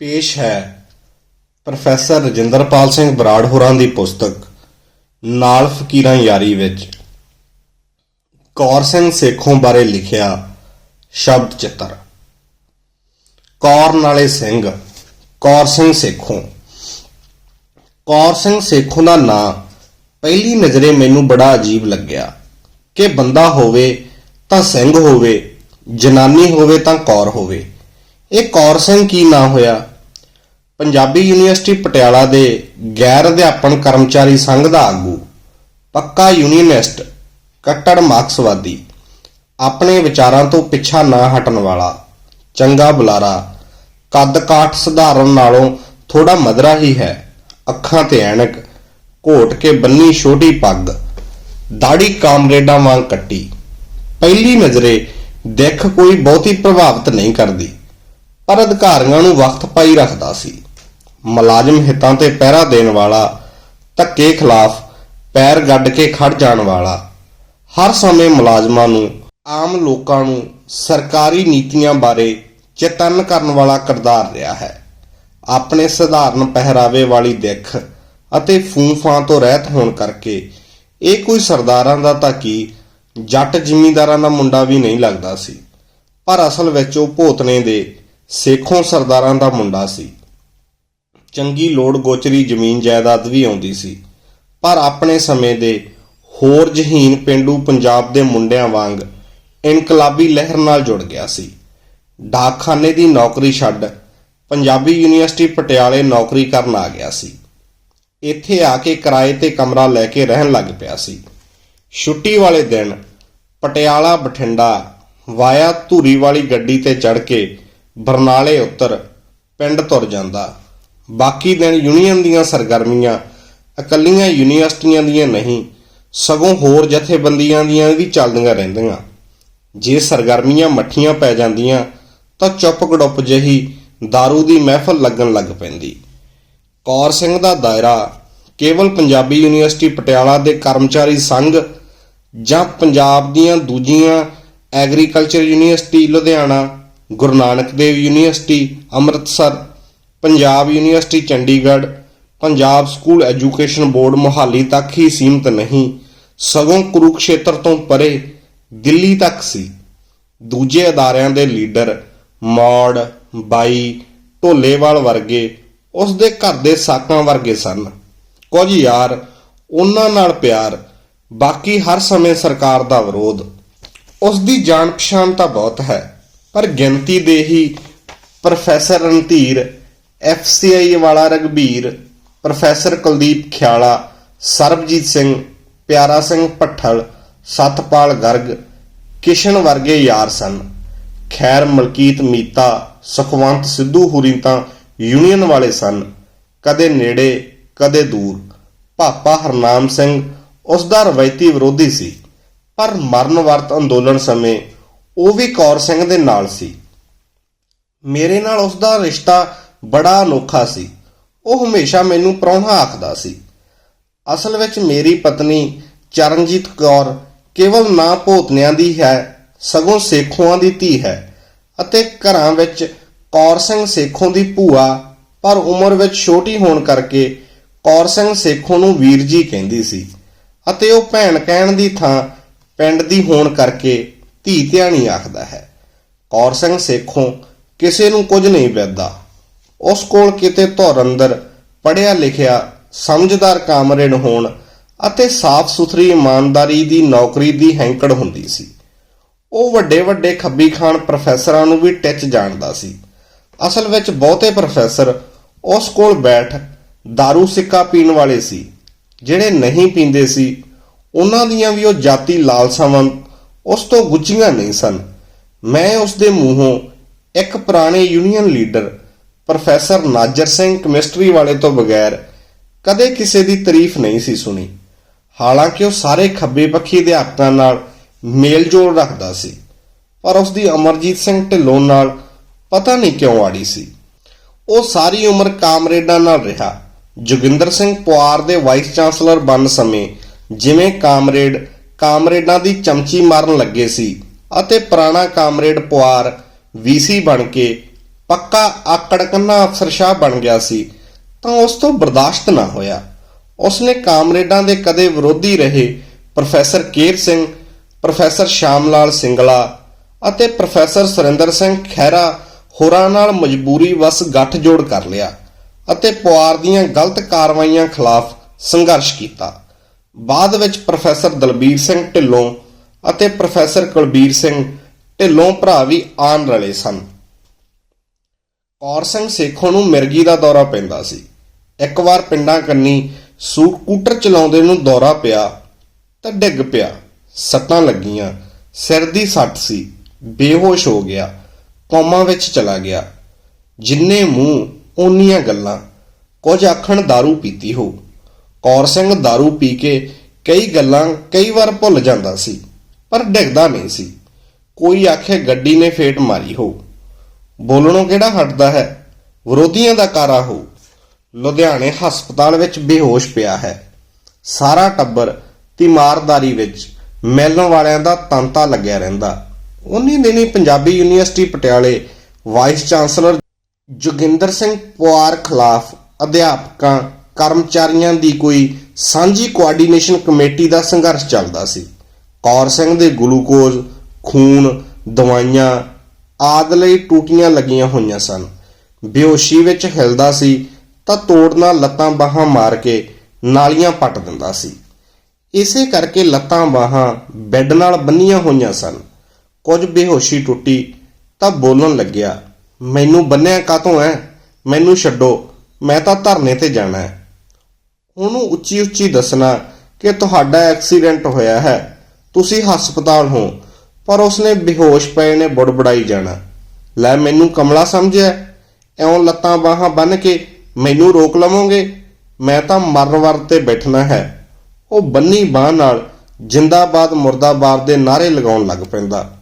ਪੇਸ਼ ਹੈ। ਪ੍ਰੋਫੈਸਰ ਰਜਿੰਦਰਪਾਲ ਸਿੰਘ ਬਰਾੜ ਹੋਰਾਂ ਦੀ ਪੁਸਤਕ, ਨਾਲ ਫਕੀਰਾਂ ਯਾਰੀ ਵਿੱਚ। ਕੌਰ ਸਿੰਘ ਸੇਖੋਂ ਬਾਰੇ ਲਿਖਿਆ ਸ਼ਬਦ ਚਿੱਤਰ। ਕੌਰ ਨਾਲੇ ਸਿੰਘ, ਕੌਰ ਸਿੰਘ ਸੇਖੋਂ। ਕੌਰ ਸਿੰਘ ਸੇਖੋਂ ਦਾ ਨਾਂ ਪਹਿਲੀ ਨਜ਼ਰੇ ਮੈਨੂੰ ਬੜਾ ਅਜੀਬ ਲੱਗਿਆ ਕਿ ਬੰਦਾ ਹੋਵੇ ਤਾਂ ਸਿੰਘ ਹੋਵੇ, ਜਨਾਨੀ ਹੋਵੇ ਤਾਂ ਕੌਰ ਹੋਵੇ। ਇਹ ਕੌਰ ਸਿੰਘ ਕੀ ਨਾਂ ਹੋਇਆ? ਪੰਜਾਬੀ ਯੂਨੀਵਰਸਿਟੀ ਪਟਿਆਲਾ ਦੇ ਗੈਰ ਅਧਿਆਪਨ ਕਰਮਚਾਰੀ ਸੰਘ ਦਾ ਆਗੂ, ਪੱਕਾ ਯੂਨੀਅਨਿਸਟ ਕੱਟੜ ਮਾਰਕਸਵਾਦੀ, ਆਪਣੇ ਵਿਚਾਰਾਂ ਤੋਂ ਪਿੱਛਾ ਨਾ ਹਟਣ ਵਾਲਾ, ਚੰਗਾ ਬੁਲਾਰਾ, ਕੱਦ ਕਾਠ ਸਧਾਰਨ ਨਾਲੋਂ ਥੋੜਾ ਮਧਰਾ ਹੀ ਹੈ, ਅੱਖਾਂ ਤੇ ਐਨਕ, ਘੋਟ ਕੇ ਬੰਨੀ ਛੋਟੀ ਪੱਗ ਦਾੜੀ ਕਾਮਰੇਡਾਂ ਵਾਂਗ ਕੱਟੀ। ਪਹਿਲੀ ਨਜ਼ਰੇ ਦਿੱਖ ਕੋਈ ਬਹੁਤੀ ਪ੍ਰਭਾਵਿਤ ਨਹੀਂ ਕਰਦੀ, ਪਰ ਅਧਿਕਾਰੀਆਂ ਨੂੰ ਵਕਤ ਪਾਈ ਰੱਖਦਾ ਸੀ। ਮੁਲਾਜ਼ਮ ਹਿੱਤਾਂ ਤੇ ਪਹਿਰਾ ਦੇਣ ਵਾਲਾ, ਧੱਕੇ ਖਿਲਾਫ ਪੈਰ ਗੱਡ ਕੇ ਖੜ ਜਾਣ ਵਾਲਾ, ਹਰ ਸਮੇਂ ਮੁਲਾਜ਼ਮਾਂ ਨੂੰ, ਆਮ ਲੋਕਾਂ ਨੂੰ ਸਰਕਾਰੀ ਨੀਤੀਆਂ ਬਾਰੇ ਚੇਤਨ ਕਰਨ ਵਾਲਾ ਕਿਰਦਾਰ ਰਿਹਾ ਹੈ। ਆਪਣੇ ਸਧਾਰਨ ਪਹਿਰਾਵੇ ਵਾਲੀ ਦਿੱਖ ਅਤੇ ਫੂਫਾਂ ਤੋਂ ਰਹਿਤ ਹੋਣ ਕਰਕੇ ਇਹ ਕੋਈ ਸਰਦਾਰਾਂ ਦਾ ਤਾਂ ਕੀ, ਜੱਟ ਜ਼ਿਮੀਂਦਾਰਾਂ ਦਾ ਮੁੰਡਾ ਵੀ ਨਹੀਂ ਲੱਗਦਾ ਸੀ। ਪਰ ਅਸਲ ਵਿੱਚ ਉਹ ਭੋਤਨੇ ਦੇ ਸੇਖੋਂ ਸਰਦਾਰਾਂ ਦਾ ਮੁੰਡਾ ਸੀ। ਚੰਗੀ ਲੋੜ ਗੋਚਰੀ ਜ਼ਮੀਨ ਜਾਇਦਾਦ ਵੀ ਆਉਂਦੀ ਸੀ। ਪਰ ਆਪਣੇ ਸਮੇਂ ਦੇ ਹੋਰ ਜਹੀਨ ਪਿੰਡੂ ਪੰਜਾਬ ਦੇ ਮੁੰਡਿਆਂ ਵਾਂਗ ਇਨਕਲਾਬੀ ਲਹਿਰ ਨਾਲ ਜੁੜ ਗਿਆ ਸੀ। ਡਾਕਖਾਨੇ ਦੀ ਨੌਕਰੀ ਛੱਡ ਪੰਜਾਬੀ ਯੂਨੀਵਰਸਿਟੀ ਪਟਿਆਲੇ ਨੌਕਰੀ ਕਰਨ ਆ ਗਿਆ ਸੀ। ਇੱਥੇ ਆ ਕੇ ਕਿਰਾਏ ਤੇ ਕਮਰਾ ਲੈ ਕੇ ਰਹਿਣ ਲੱਗ ਪਿਆ ਸੀ। ਛੁੱਟੀ ਵਾਲੇ ਦਿਨ ਪਟਿਆਲਾ ਬਠਿੰਡਾ ਵਾਇਆ ਧੂਰੀ ਵਾਲੀ ਗੱਡੀ ਤੇ ਚੜ ਕੇ ਬਰਨਾਲੇ ਉੱਤਰ ਪਿੰਡ ਤੁਰ ਜਾਂਦਾ। ਬਾਕੀ ਦਿਨ ਯੂਨੀਅਨ ਦੀਆਂ ਸਰਗਰਮੀਆਂ, ਇਕੱਲੀਆਂ ਯੂਨੀਵਰਸਿਟੀਆਂ ਦੀਆਂ ਨਹੀਂ, ਸਗੋਂ ਹੋਰ ਜਥੇਬੰਦੀਆਂ ਦੀਆਂ ਵੀ ਚੱਲਦੀਆਂ ਰਹਿੰਦੀਆਂ। ਜੇ ਸਰਗਰਮੀਆਂ ਮੱਠੀਆਂ ਪੈ ਜਾਂਦੀਆਂ, ਤਾਂ ਚੁੱਪ ਗੜੁੱਪ ਜਹੀ दारू ਦੀ ਮਹਿਫਲ ਲੱਗਣ ਲੱਗ ਪੈਂਦੀ। ਕੌਰ ਸਿੰਘ ਦਾ ਦਾਇਰਾ ਕੇਵਲ ਪੰਜਾਬੀ ਯੂਨੀਵਰਸਿਟੀ ਪਟਿਆਲਾ ਦੇ ਕਰਮਚਾਰੀ ਸੰਘ ਜਾਂ ਪੰਜਾਬ ਦੀਆਂ ਦੂਜੀਆਂ agriculture university Ludhiana, Guru Nanak Dev university, Amritsar Punjab university, Chandigarh, Punjab school education board Mohali ਤੱਕ ਹੀ ਸੀਮਤ ਨਹੀਂ। ਸਗੋਂ ਕੁਰੂਕਸ਼ੇਤਰ ਤੋਂ ਪਰੇ ਦਿੱਲੀ ਤੱਕ ਸੀ। ਦੂਜੇ ਅਦਾਰਿਆਂ ਦੇ ਲੀਡਰ ਮੌੜ, ਬਾਈ, ਢੋਲੇਵਾਲ ਵਰਗੇ ਉਸ ਦੇ ਘਰ ਦੇ ਸਾਕਾਂ ਵਰਗੇ ਸਨ। ਕੁਝ ਯਾਰ ਉਹਨਾਂ ਨਾਲ ਪਿਆਰ, ਬਾਕੀ ਹਰ ਸਮੇਂ ਸਰਕਾਰ ਦਾ ਵਿਰੋਧ। ਉਸ ਦੀ ਜਾਣ ਪਛਾਣ ਤਾਂ ਬਹੁਤ ਹੈ, ਪਰ ਗਿਣਤੀ ਦੇ ਹੀ ਪ੍ਰੋਫੈਸਰ ਰਣਧੀਰ ਐਫਸੀਆਈ ਵਾਲਾ ਰਗਬੀਰ ਪ੍ਰੋਫੈਸਰ ਕੁਲਦੀਪ ਖਿਆਲਾ, ਸਰਬਜੀਤ ਸਿੰਘ, ਪਿਆਰਾ ਸਿੰਘ ਭੱਠਲ, ਸਤਪਾਲ ਗਰਗ, ਕਿਸ਼ਨ ਵਰਗੇ ਯਾਰ ਸਨ। ਖੈਰ ਮਲਕੀਤ, ਮੀਤਾ, ਸੁਖਵੰਤ, ਸਿੱਧੂ ਹੁਰੀ ਤਾਂ ਯੂਨੀਅਨ ਵਾਲੇ ਸਨ। ਕਦੇ ਨੇੜੇ, ਕਦੇ ਦੂਰ। ਪਾਪਾ ਹਰਨਾਮ ਸਿੰਘ ਉਸ ਦਾ ਰਵਾਇਤੀ ਵਿਰੋਧੀ ਸੀ। ਪਰ ਮਰਨ ਵਰਤ ਅੰਦੋਲਨ ਸਮੇਂ ਉਹ ਵੀ ਕੌਰ ਸਿੰਘ ਦੇ ਨਾਲ ਸੀ। ਮੇਰੇ ਨਾਲ ਉਸ ਦਾ ਰਿਸ਼ਤਾ ਬੜਾ ਅਨੋਖਾ ਸੀ। ਉਹ ਹਮੇਸ਼ਾ ਮੈਨੂੰ ਪ੍ਰਾਹੁਣਾ ਆਖਦਾ ਸੀ। ਅਸਲ ਵਿੱਚ ਮੇਰੀ ਪਤਨੀ ਚਰਨਜੀਤ ਕੌਰ ਕੇਵਲ ਨਾ ਭੋਤਨਿਆਂ ਦੀ ਹੈ, ਸਗੋਂ ਸੇਖੋਆਂ ਦੀ ਧੀ ਹੈ ਅਤੇ ਘਰਾਂ ਵਿੱਚ ਕੌਰ ਸਿੰਘ ਸੇਖੋਂ ਦੀ ਭੂਆ, ਪਰ ਉਮਰ ਵਿੱਚ ਛੋਟੀ ਹੋਣ ਕਰਕੇ ਕੌਰ ਸਿੰਘ ਸੇਖੋਂ ਨੂੰ ਵੀਰ ਜੀ ਕਹਿੰਦੀ ਸੀ ਅਤੇ ਉਹ ਭੈਣ ਕਹਿਣ ਦੀ ਥਾਂ ਪਿੰਡ ਦੀ ਹੋਣ ਕਰਕੇ ਧੀ ਧਿਆਣੀ ਆਖਦਾ ਹੈ। ਕੌਰ ਸਿੰਘ ਸੇਖੋਂ ਕਿਸੇ ਨੂੰ ਕੁਝ ਨਹੀਂ ਵੇਚਦਾ ਉਸ ਕੋਲ ਕਿਤੇ ਧੁਰ ਅੰਦਰ ਪੜਿਆ ਲਿਖਿਆ ਸਮਝਦਾਰ ਕਾਮਰੇਡ ਹੋਣ ਅਤੇ ਸਾਫ਼ ਸੁਥਰੀ ਇਮਾਨਦਾਰੀ ਦੀ ਨੌਕਰੀ ਦੀ ਹੈਂਕੜ ਹੁੰਦੀ ਸੀ। ਉਹ ਵੱਡੇ ਵੱਡੇ ਖੱਬੀ ਖਾਨ ਪ੍ਰੋਫੈਸਰਾਂ ਨੂੰ ਵੀ ਟਿੱਚ ਜਾਣਦਾ ਸੀ। ਅਸਲ ਵਿੱਚ ਬਹੁਤੇ ਪ੍ਰੋਫੈਸਰ ਉਸ ਕੋਲ ਬੈਠ दारू ਸਿੱਕਾ ਪੀਣ ਵਾਲੇ ਸੀ, ਜਿਹੜੇ ਨਹੀਂ ਪੀਂਦੇ ਸੀ। ਉਹਨਾਂ ਦੀਆਂ ਵੀ ਉਹ ਜਾਤੀ ਲਾਲਸਾਵਾਂ ਉਸ ਤੋਂ ਗੁੱਝੀਆਂ ਨਹੀਂ ਸਨ। ਮੈਂ ਉਸ ਦੇ ਮੂੰਹੋਂ ਇੱਕ ਪੁਰਾਣੇ union leader professor Nazar Singh chemistry ਵਾਲੇ ਤੋਂ ਬਗੈਰ ਕਦੇ ਕਿਸੇ ਦੀ ਤਾਰੀਫ ਨਹੀਂ ਸੀ ਸੁਣੀ। ਹਾਲਾਂਕਿ ਉਹ ਸਾਰੇ ਖੱਬੇ ਪੱਖੀ ਅਧਿਆਪਕਾਂ ਨਾਲ ਮੇਲ-ਜੋਲ ਰੱਖਦਾ ਸੀ, ਪਰ ਉਸ ਦੀ ਅਮਰਜੀਤ ਸਿੰਘ ਢਿੱਲੋਂ ਨਾਲ ਪਤਾ ਨਹੀਂ ਕਿਉਂ ਆੜੀ ਸੀ। ਉਹ ਸਾਰੀ ਉਮਰ ਕਾਮਰੇਡਾਂ ਨਾਲ ਰਿਹਾ। ਜੋਗਿੰਦਰ ਸਿੰਘ ਪੁਆਰ ਦੇ ਵਾਈਸ ਚਾਂਸਲਰ ਬਣ ਸਮੇਂ ਜਿਵੇਂ ਕਾਮਰੇਡ ਕਾਮਰੇਡਾਂ ਦੀ ਚਮਚੀ ਮਾਰਨ ਲੱਗੇ ਸੀ ਅਤੇ ਪੁਰਾਣਾ ਕਾਮਰੇਡ ਪੁਆਰ ਵੀਸੀ ਬਣ ਕੇ ਪੱਕਾ ਆਕੜ ਕੰਨਾ ਅਫਸਰਸ਼ਾਹ ਬਣ ਗਿਆ ਸੀ, ਤਾਂ ਉਸ ਤੋਂ ਬਰਦਾਸ਼ਤ ਨਾ ਹੋਇਆ। ਉਸਨੇ ਕਾਮਰੇਡਾਂ ਦੇ ਕਦੇ ਵਿਰੋਧੀ ਰਹੇ ਪ੍ਰੋਫੈਸਰ ਕੇਰ ਸਿੰਘ, ਪ੍ਰੋਫੈਸਰ ਸ਼ਾਮਲਾਲ ਸਿੰਗਲਾ ਅਤੇ ਪ੍ਰੋਫੈਸਰ ਸੁਰਿੰਦਰ ਸਿੰਘ ਖਹਿਰਾ ਹੋਰਾਂ ਨਾਲ ਮਜਬੂਰੀ ਵਸ ਗੱਠਜੋੜ ਕਰ ਲਿਆ ਅਤੇ ਪੁਆਰ ਦੀਆਂ ਗਲਤ ਕਾਰਵਾਈਆਂ ਖਿਲਾਫ ਸੰਘਰਸ਼ ਕੀਤਾ। ਬਾਅਦ ਵਿੱਚ ਪ੍ਰੋਫੈਸਰ ਦਲਬੀਰ ਸਿੰਘ ਢਿੱਲੋਂ ਅਤੇ ਪ੍ਰੋਫੈਸਰ ਕੁਲਬੀਰ ਸਿੰਘ ਢਿੱਲੋਂ ਭਰਾ ਵੀ ਆਨ ਰਲੇ ਸਨ। ਕੌਰ ਸਿੰਘ ਸੇਖੋਂ ਨੂੰ ਮਿਰਗੀ ਦਾ ਦੌਰਾ ਪੈਂਦਾ ਸੀ ਇੱਕ ਵਾਰ ਪਿੰਡਾਂ ਕੰਨੀ ਸਕੂਟਰ ਚਲਾਉਂਦੇ ਨੂੰ ਦੌਰਾ ਪਿਆ ਤਾਂ ਡਿੱਗ ਪਿਆ ਸੱਟਾਂ ਲੱਗੀਆਂ ਸਿਰ ਦੀ ਸੱਟ ਸੀ ਬੇਹੋਸ਼ ਹੋ ਗਿਆ ਕੋਮਾ ਵਿੱਚ ਚਲਾ ਗਿਆ ਜਿੰਨੇ ਮੂੰਹ ਓਨੀਆਂ ਗੱਲਾਂ ਕੁਝ ਆਖਣ दारू ਪੀਤੀ ਹੋ ਕੌਰ ਸਿੰਘ दारू ਪੀ ਕੇ ਕਈ ਗੱਲਾਂ ਕਈ ਵਾਰ ਭੁੱਲ ਜਾਂਦਾ ਸੀ ਪਰ ਡਿੱਗਦਾ ਨਹੀਂ ਸੀ ਕੋਈ ਆਖੇ ਗੱਡੀ ਨੇ ਫੇਟ ਮਾਰੀ ਹੋ ਬੋਲਣੋਂ ਕਿਹੜਾ ਹਟਦਾ ਹੈ? ਵਿਰੋਧੀਆਂ ਦਾ ਕਾਰਾ ਹੋ। ਲੁਧਿਆਣੇ ਹਸਪਤਾਲ ਵਿੱਚ ਬੇਹੋਸ਼ ਪਿਆ ਹੈ। ਸਾਰਾ ਟੱਬਰ ਤਿਮਾਰਦਾਰੀ ਵਿੱਚ, ਮੈਲਣ ਵਾਲਿਆਂ ਦਾ ਤਾਂਤਾ ਲੱਗਿਆ ਰਹਿੰਦਾ। ਉਨੀ ਦਿਨੀ ਪੰਜਾਬੀ ਯੂਨੀਵਰਸਿਟੀ ਪਟਿਆਲੇ ਵਾਈਸ ਚਾਂਸਲਰ ਜੋਗਿੰਦਰ ਸਿੰਘ ਪਵਾਰ ਖਿਲਾਫ ਅਧਿਆਪਕਾਂ, ਕਰਮਚਾਰੀਆਂ ਦੀ ਕੋਈ ਸਾਂਝੀ ਕੋਆਰਡੀਨੇਸ਼ਨ ਕਮੇਟੀ ਦਾ ਸੰਘਰਸ਼ ਚੱਲਦਾ ਸੀ। ਕੌਰ ਸਿੰਘ ਦੇ ਗਲੂਕੋਜ਼, ਖੂਨ, ਦਵਾਈਆਂ ਆਦਿ ਲਈ ਟੂਟੀਆਂ ਲੱਗੀਆਂ ਹੋਈਆਂ ਸਨ। ਬੇਹੋਸ਼ੀ ਵਿੱਚ ਹਿਲਦਾ ਸੀ ਤਾਂ ਤੋੜਨਾ ਲੱਤਾਂ ਬਾਹਾਂ ਮਾਰ ਕੇ ਨਾਲੀਆਂ ਪੱਟ ਦਿੰਦਾ ਸੀ। ਇਸੇ ਕਰਕੇ ਲੱਤਾਂ ਬਾਹਾਂ ਬੈੱਡ ਨਾਲ ਬੰਨੀਆਂ ਹੋਈਆਂ ਸਨ। ਕੁਝ ਬੇਹੋਸ਼ੀ ਟੁੱਟੀ ਤਾਂ ਬੋਲਣ ਲੱਗਿਆ, ਮੈਨੂੰ ਬੰਨਿਆ ਕਾਤੋਂ ਐ? ਮੈਨੂੰ ਛੱਡੋ, ਮੈਂ ਤਾਂ ਧਰਨੇ ਤੇ ਜਾਣਾ ਹੈ ਉਹਨੂੰ ਉੱਚੀ ਉੱਚੀ ਦੱਸਣਾ ਕਿ ਤੁਹਾਡਾ ਐਕਸੀਡੈਂਟ ਹੋਇਆ ਹੈ। ਤੁਸੀਂ ਹਸਪਤਾਲ ਹੋ ਪਰ ਉਸਨੇ ਬੇਹੋਸ਼ ਪਏ ਨੇ, ਬੁੜਬੜਾਈ ਜਾਣਾ। ਲੈ ਮੈਨੂੰ ਕਮਲਾ ਸਮਝਿਆ ਐਉਂ ਲੱਤਾਂ ਬਾਹਾਂ ਬੰਨ ਕੇ ਮੈਨੂੰ ਰੋਕ ਲਵੋਗੇ? ਮੈਂ ਤਾਂ ਮਰਨ ਵਰ ਤੇ ਬੈਠਣਾ ਹੈ। ਉਹ ਬੰਨੀ ਬਾਹ ਨਾਲ ਜਿੰਦਾਬਾਦ ਮੁਰਦਾਬਾਦ ਦੇ ਨਾਰੇ ਲਗਾਉਣ ਲੱਗ ਪੈਂਦਾ।